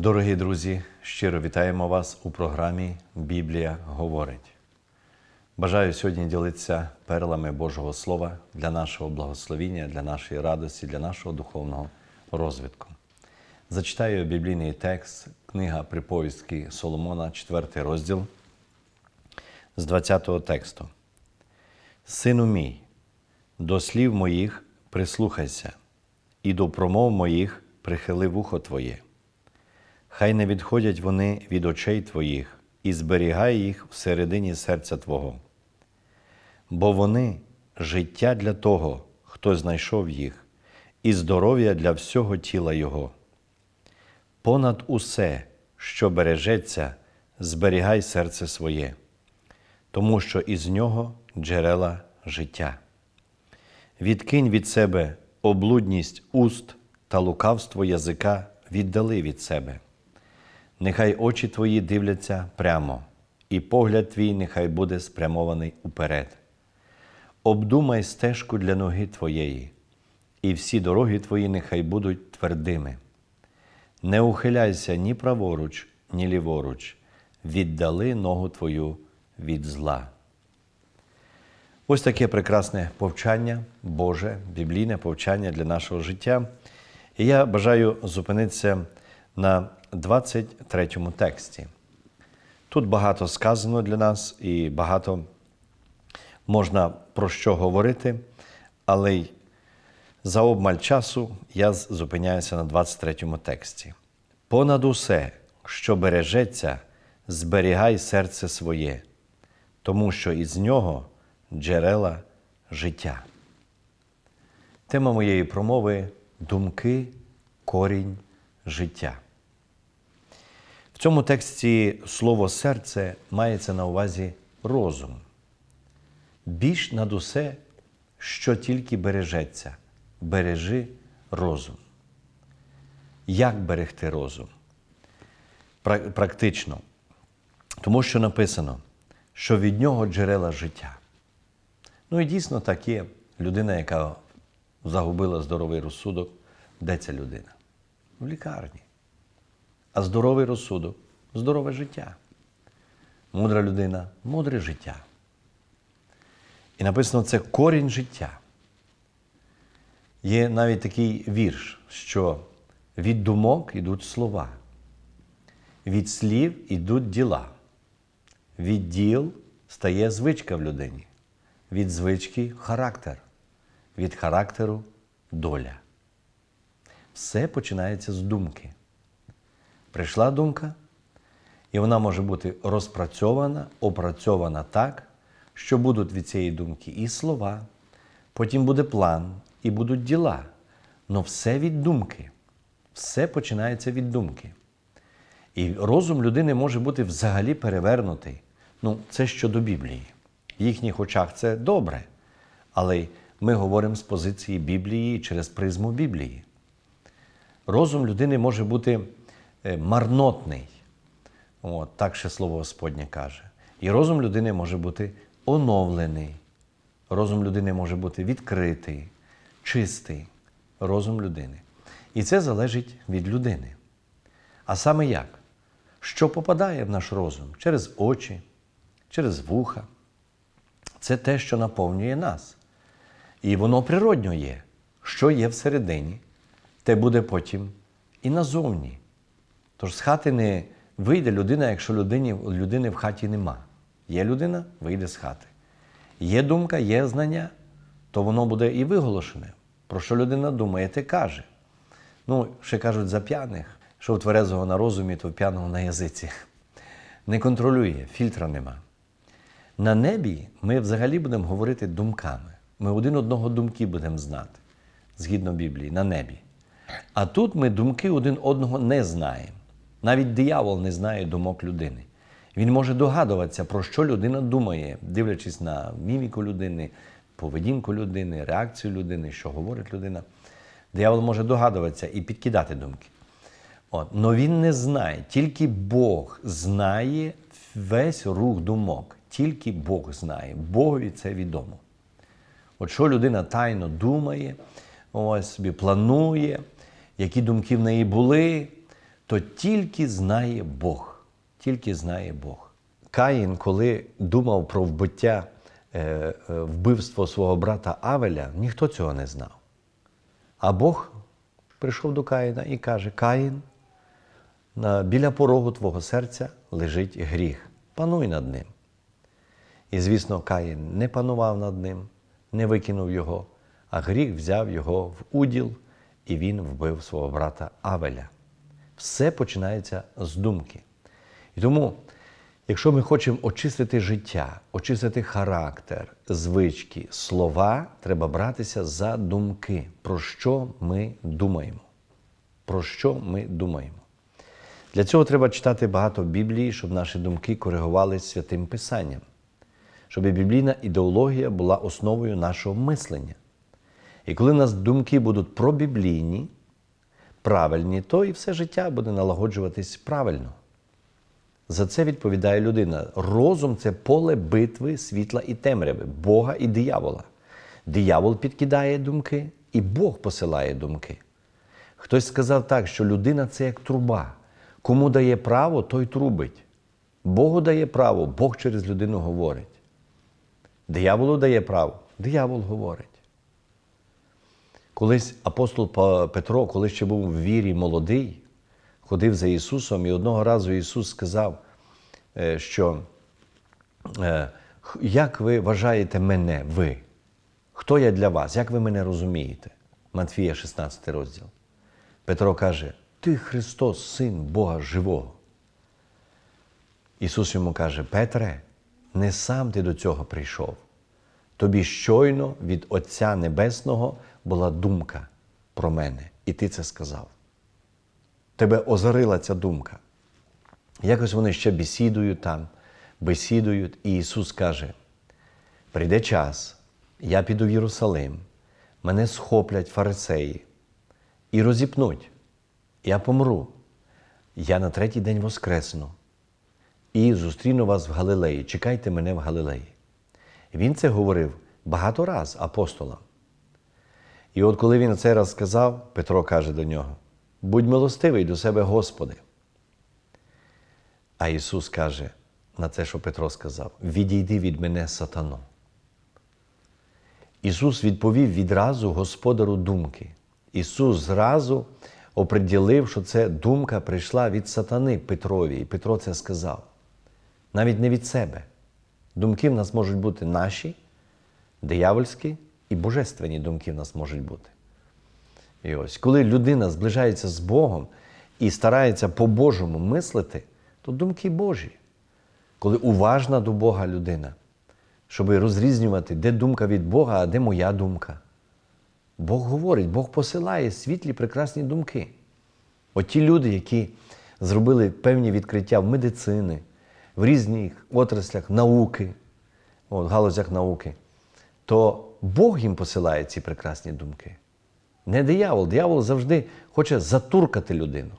Дорогі друзі, щиро вітаємо вас у програмі Біблія говорить. Бажаю сьогодні ділитися перлами Божого Слова для нашого благословіння, для нашої радості, для нашого духовного розвитку. Зачитаю біблійний текст, книга приповістки Соломона, 4 розділ з 20 тексту. Сину мій, до слів моїх прислухайся, і до промов моїх прихили вухо Твоє. Хай не відходять вони від очей Твоїх, і зберігай їх всередині серця Твого. Бо вони життя для того, хто знайшов їх, і здоров'я для всього тіла Його. Понад усе, що бережеться, зберігай серце своє, тому що із нього джерела життя. Відкинь від себе облудність уст та лукавство язика віддали від себе. Нехай очі твої дивляться прямо, і погляд твій нехай буде спрямований уперед. Обдумай стежку для ноги твоєї, і всі дороги твої нехай будуть твердими. Не ухиляйся ні праворуч, ні ліворуч, віддали ногу твою від зла. Ось таке прекрасне повчання, Боже, біблійне повчання для нашого життя. І я бажаю зупинитися на 23 тексті. Тут багато сказано для нас і багато можна про що говорити, але за обмаль часу я зупиняюся на 23 тексті. Понад усе, що бережеться, зберігай серце своє, тому що із нього джерела життя. Тема моєї промови думки, корінь життя. В цьому тексті слово серце мається на увазі розум. Більш над усе, що тільки бережеться, бережи розум. Як берегти розум? Практично. Тому що написано, що від нього джерела життя. Ну і дійсно так є. Людина, яка загубила здоровий розсудок, де ця людина? В лікарні. А здоровий розсудок здорове життя. Мудра людина мудре життя. І написано це корінь життя. Є навіть такий вірш, що від думок ідуть слова, від слів ідуть діла, від діл стає звичка в людині, від звички характер, від характеру доля. Все починається з думки. Прийшла думка, і вона може бути розпрацьована, опрацьована так, що будуть від цієї думки і слова, потім буде план, і будуть діла. Но все від думки. Все починається від думки. І розум людини може бути взагалі перевернутий. Ну, це щодо Біблії. В їхніх очах це добре. Але ми говоримо з позиції Біблії через призму Біблії. Розум людини може бути марнотний. От, так ще слово Господнє каже. І розум людини може бути оновлений. Розум людини може бути відкритий, чистий розум людини. І це залежить від людини. А саме як? Що попадає в наш розум через очі, через вуха? Це те, що наповнює нас. І воно природньо є. Що є всередині, те буде потім і назовні. Тож з хати не вийде людина, якщо людині, людини в хаті нема. Є людина, вийде з хати. Є думка, є знання, то воно буде і виголошене. Про що людина думає, те каже. Ну, ще кажуть за п'яних, що у тверезого на розумі, то в п'яного на язиці. Не контролює, фільтра нема. На небі ми взагалі будемо говорити думками. Ми один одного думки будемо знати, згідно Біблії, на небі. А тут ми думки один одного не знаємо. Навіть диявол не знає думок людини. Він може догадуватися, про що людина думає, дивлячись на міміку людини, поведінку людини, реакцію людини, що говорить людина. Диявол може догадуватися і підкидати думки. Но він не знає, тільки Бог знає весь рух думок. Тільки Бог знає. Богові це відомо. От що людина тайно думає, ось собі планує, які думки в неї були, то тільки знає Бог. Тільки знає Бог. Каїн, коли думав про вбиття, е, е, вбивство свого брата Авеля, ніхто цього не знав. А Бог прийшов до Каїна і каже: Каїн, біля порогу твого серця лежить гріх. Пануй над ним. І, звісно, Каїн не панував над ним, не викинув його, а гріх взяв його в уділ, і він вбив свого брата Авеля. Все починається з думки. І тому, якщо ми хочемо очистити життя, очистити характер, звички, слова, треба братися за думки, про що ми думаємо. Про що ми думаємо. Для цього треба читати багато Біблії, щоб наші думки коригувалися святим Писанням, щоб біблійна ідеологія була основою нашого мислення. І коли у нас думки будуть пробіблійні, правильні, то і все життя буде налагоджуватись правильно. За це відповідає людина. Розум це поле битви світла і темряви, Бога і диявола. Диявол підкидає думки, і Бог посилає думки. Хтось сказав так, що людина це як труба. Кому дає право, той трубить. Богу дає право, Бог через людину говорить. Дияволу дає право, диявол говорить. Колись апостол Петро, коли ще був в вірі молодий, ходив за Ісусом, і одного разу Ісус сказав, е, що е, як ви вважаєте мене, ви? Хто я для вас? Як ви мене розумієте? Матфія, 16 розділ. Петро каже: Ти Христос, Син Бога Живого. Ісус йому каже: Петре, не сам ти до цього прийшов. Тобі щойно від Отця Небесного була думка про мене, і ти це сказав. Тебе озарила ця думка. Якось вони ще бесідують там, бесідують, і Ісус каже: прийде час, я піду в Єрусалим, мене схоплять фарисеї і розіпнуть. Я помру. Я на третій день воскресну і зустріну вас в Галилеї. Чекайте мене в Галилеї. Він це говорив багато раз апостолам. І от коли він цей раз сказав, Петро каже до нього: будь милостивий до себе, Господи. А Ісус каже на це, що Петро сказав: Відійди від мене, сатано. Ісус відповів відразу господару думки. Ісус зразу оприділив, що це думка прийшла від сатани Петрові, і Петро це сказав. Навіть не від себе. Думки в нас можуть бути наші, диявольські і божественні думки в нас можуть бути. І ось, коли людина зближається з Богом і старається по-божому мислити, то думки Божі. Коли уважна до Бога людина, щоб розрізнювати, де думка від Бога, а де моя думка. Бог говорить, Бог посилає світлі прекрасні думки. От ті люди, які зробили певні відкриття в медицини, в різних отраслях науки, от, галузях науки, то Бог їм посилає ці прекрасні думки. Не диявол. Диявол завжди хоче затуркати людину.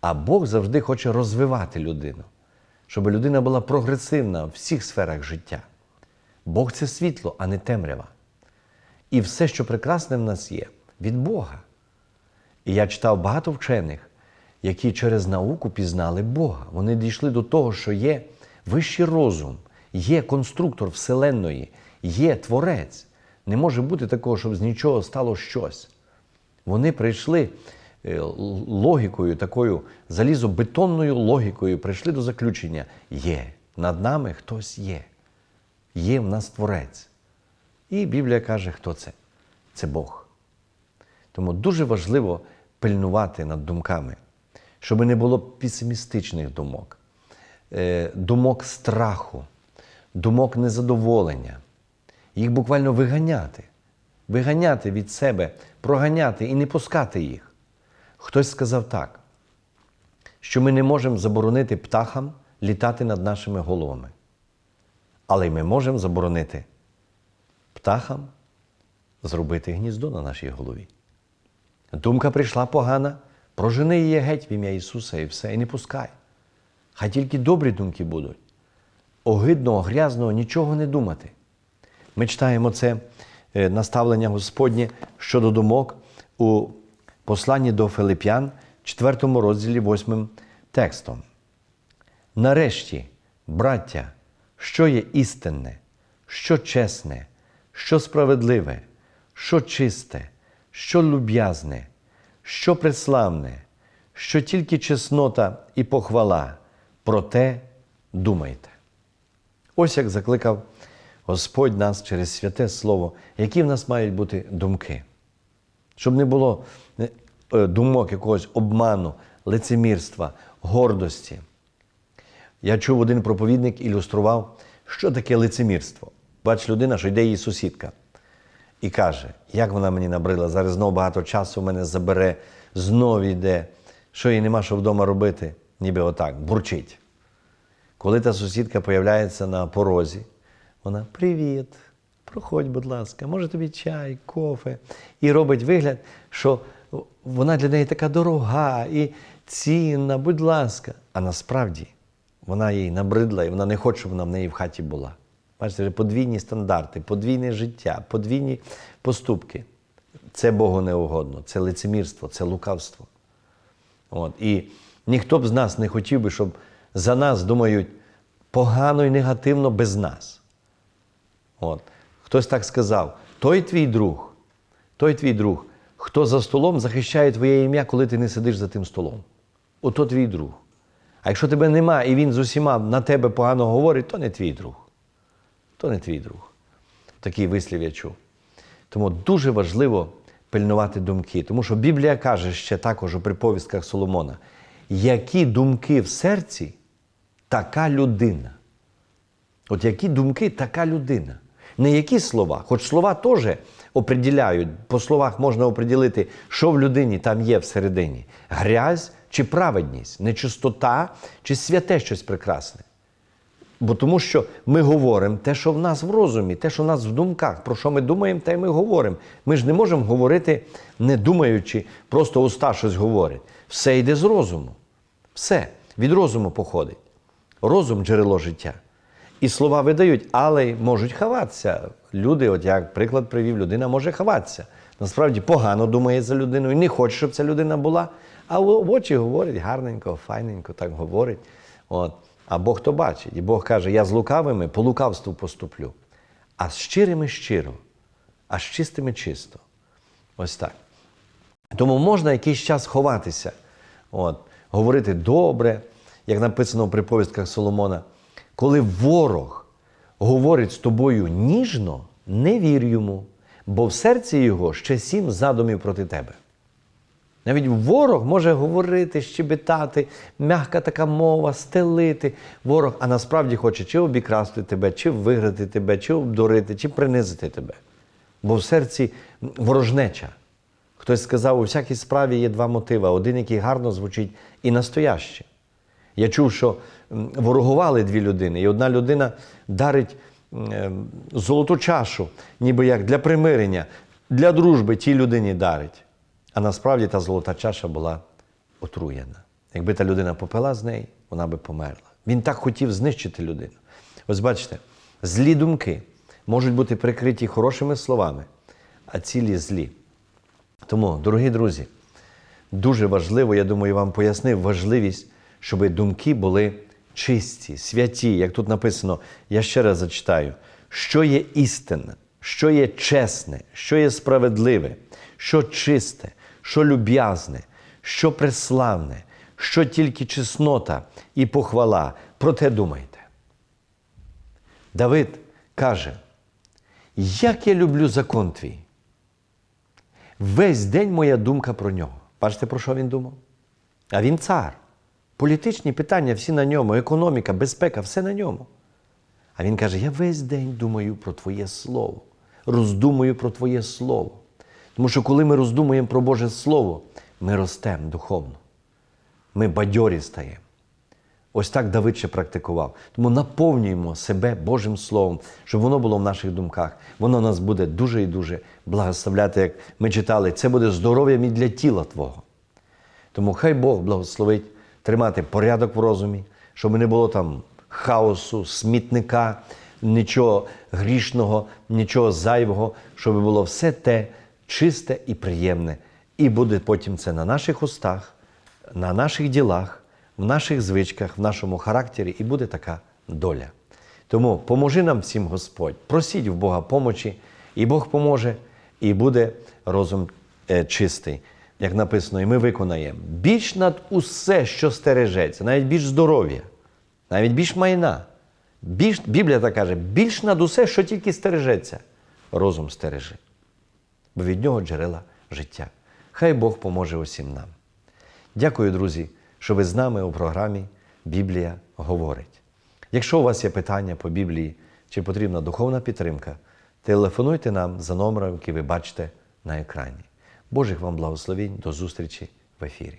А Бог завжди хоче розвивати людину, щоб людина була прогресивна в всіх сферах життя. Бог це світло, а не темрява. І все, що прекрасне в нас є, від Бога. І я читав багато вчених, які через науку пізнали Бога. Вони дійшли до того, що є вищий розум, є конструктор Вселенної, є творець. Не може бути такого, щоб з нічого стало щось. Вони прийшли е, логікою, такою залізобетонною логікою, прийшли до заключення: є, над нами хтось є. Є в нас творець. І Біблія каже, хто це? Це Бог. Тому дуже важливо пильнувати над думками, щоб не було песимістичних думок, е, думок страху, думок незадоволення. Їх буквально виганяти, виганяти від себе, проганяти і не пускати їх. Хтось сказав так, що ми не можемо заборонити птахам літати над нашими головами. Але ми можемо заборонити птахам зробити гніздо на нашій голові. Думка прийшла погана, прожени її геть в ім'я Ісуса і все, і не пускай. Хай тільки добрі думки будуть. Огидного, грязного нічого не думати. Ми читаємо це е, наставлення Господнє щодо думок у посланні до Филип'ян, 4 розділі 8 текстом. Нарешті, браття, що є істинне, що чесне, що справедливе, що чисте, що люб'язне, що преславне, що тільки чеснота і похвала, про те думайте. Ось як закликав Господь нас через святе Слово, які в нас мають бути думки. Щоб не було е, думок якогось обману, лицемірства, гордості. Я чув, один проповідник ілюстрував, що таке лицемірство. Бач, людина, що йде її сусідка, і каже, як вона мені набрила, зараз знову багато часу мене забере, знов йде, що їй нема що вдома робити, ніби отак, бурчить. Коли та сусідка появляється на порозі, вона привіт, проходь, будь ласка, може тобі чай, кофе. І робить вигляд, що вона для неї така дорога і цінна, будь ласка. А насправді вона їй набридла, і вона не хоче, щоб вона в неї в хаті була. Бачите, подвійні стандарти, подвійне життя, подвійні поступки. Це Богу не угодно, це лицемірство, це лукавство. От. І ніхто б з нас не хотів би, щоб за нас думають погано і негативно без нас. От. Хтось так сказав: той твій друг, той твій друг, хто за столом захищає твоє ім'я, коли ти не сидиш за тим столом. Ото твій друг. А якщо тебе нема і він з усіма на тебе погано говорить, то не твій друг. То не твій друг. Такий вислів я чув. Тому дуже важливо пильнувати думки. Тому що Біблія каже ще також у приповістках Соломона, які думки в серці, така людина. От які думки, така людина. Не які слова, хоч слова теж определяють, по словах можна оприділити, що в людині там є всередині: грязь чи праведність, нечистота чи святе щось прекрасне. Бо тому що ми говоримо те, що в нас в розумі, те, що в нас в думках, про що ми думаємо, те ми говоримо. Ми ж не можемо говорити, не думаючи, просто уста щось говорять. Все йде з розуму. Все від розуму походить. Розум джерело життя. І слова видають, але можуть ховатися. Люди, от як приклад привів, людина може ховатися. Насправді погано думає за людину і не хоче, щоб ця людина була. А в очі говорить гарненько, файненько, так говорить. От. А Бог то бачить. І Бог каже: я з лукавими по лукавству поступлю, а з щирими щиро, а з чистими чисто. Ось так. Тому можна якийсь час ховатися, от, говорити добре, як написано в приповістках Соломона. Коли ворог говорить з тобою ніжно, не вір йому, бо в серці його ще сім задумів проти тебе. Навіть ворог може говорити, щебетати, м'яка така мова, стелити. Ворог, а насправді хоче чи обікрасти тебе, чи виграти тебе, чи обдурити, чи принизити тебе. Бо в серці ворожнеча. Хтось сказав, у всякій справі є два мотиви: один, який гарно звучить, і настояще. Я чув, що ворогували дві людини, і одна людина дарить золоту чашу, ніби як для примирення, для дружби тій людині дарить. А насправді та золота чаша була отруєна. Якби та людина попила з неї, вона би померла. Він так хотів знищити людину. Ось бачите, злі думки можуть бути прикриті хорошими словами, а цілі злі. Тому, дорогі друзі, дуже важливо, я думаю, вам пояснив важливість, щоб думки були чисті, святі, як тут написано, я ще раз зачитаю, що є істинне, що є чесне, що є справедливе, що чисте, що люб'язне, що преславне, що тільки чеснота і похвала. Про те думайте. Давид каже, як я люблю закон твій. Весь день моя думка про нього. Бачите, про що він думав? А він цар. Політичні питання всі на ньому, економіка, безпека, все на ньому. А він каже: я весь день думаю про Твоє Слово, роздумую про Твоє Слово. Тому що коли ми роздумуємо про Боже Слово, ми ростемо духовно. Ми бадьорі стаємо. Ось так Давид ще практикував. Тому наповнюємо себе Божим Словом, щоб воно було в наших думках. Воно нас буде дуже і дуже благословляти, як ми читали. Це буде здоров'ям і для тіла Твого. Тому хай Бог благословить тримати порядок в розумі, щоб не було там хаосу, смітника, нічого грішного, нічого зайвого, щоб було все те чисте і приємне. І буде потім це на наших устах, на наших ділах, в наших звичках, в нашому характері, і буде така доля. Тому поможи нам всім Господь, просіть в Бога помочі, і Бог поможе, і буде розум е, чистий. Як написано, і ми виконаємо більш над усе, що стережеться, навіть більш здоров'я, навіть більш майна. Більш, Біблія так каже, більш над усе, що тільки стережеться, розум стережи. Бо від нього джерела життя. Хай Бог поможе усім нам. Дякую, друзі, що ви з нами у програмі Біблія говорить. Якщо у вас є питання по Біблії чи потрібна духовна підтримка, телефонуйте нам за номером, який ви бачите на екрані. Божих вам благословень, до зустрічі в ефірі.